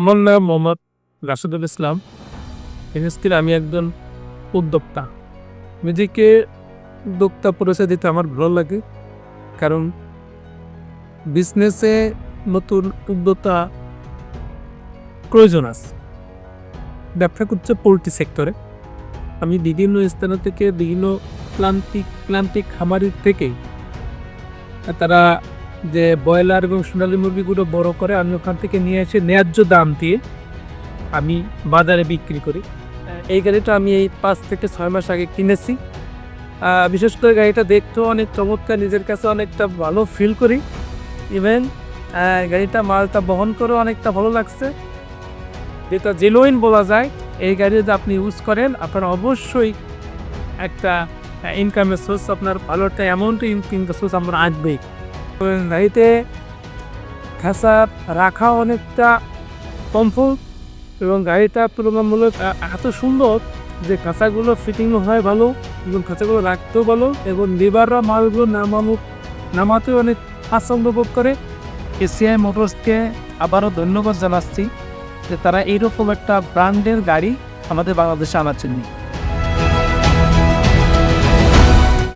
আমার নাম মোহাম্মদ রাশেদুল ইসলাম। এনএসটির আমি একজন উদ্যোক্তা। নিজেকে উদ্যোক্তা পরিচয় দিতে আমার ভালো লাগে, কারণ বিজনেসে নতুন উদ্যোক্তা প্রয়োজন আছে। ব্যবসা করছে পোলট্রি সেক্টরে। আমি বিভিন্ন স্থান থেকে বিভিন্ন প্লান্তিক প্লান্তিক খামারের থেকেই তারা যে ব্রয়লার এবং সোনালী মুরগিগুলো বড় করে আমি ওখান থেকে নিয়ে এসে ন্যায্য দাম দিয়ে আমি বাজারে বিক্রি করি। এই গাড়িটা আমি এই পাঁচ থেকে ছয় মাস আগে কিনেছি। বিশেষ করে গাড়িটা দেখতেও অনেক চমৎকার, নিজের কাছে অনেকটা ভালো ফিল করি। ইভেন গাড়িটা মালটা বহন করেও অনেকটা ভালো লাগছে। যেটা জেনুইন বলা যায়, এই গাড়ি যদি আপনি ইউজ করেন, আপনার অবশ্যই একটা ইনকামের সোর্স আপনার ভালো একটা অ্যামাউন্ট ইনকাম সোর্স আপনার আসবেই তো গাড়িতে খাসা রাখা অনেকটা কমফোর্ট এবং গাড়িটা তুলনামূলক এত সুন্দর যে খাঁচাগুলো ফিটিং হয় ভালো এবং খাঁচাগুলো রাখতেও ভালো এবং লিভাররা মালগুলো নামানো, নামাতেও অনেক স্বাচ্ছন্দ্য বোধ করে। এসিআই মোটরসকে আবারও ধন্যবাদ জানাচ্ছি যে তারা এইরকম একটা ব্র্যান্ডের গাড়ি আমাদের বাংলাদেশে আনার জন্য।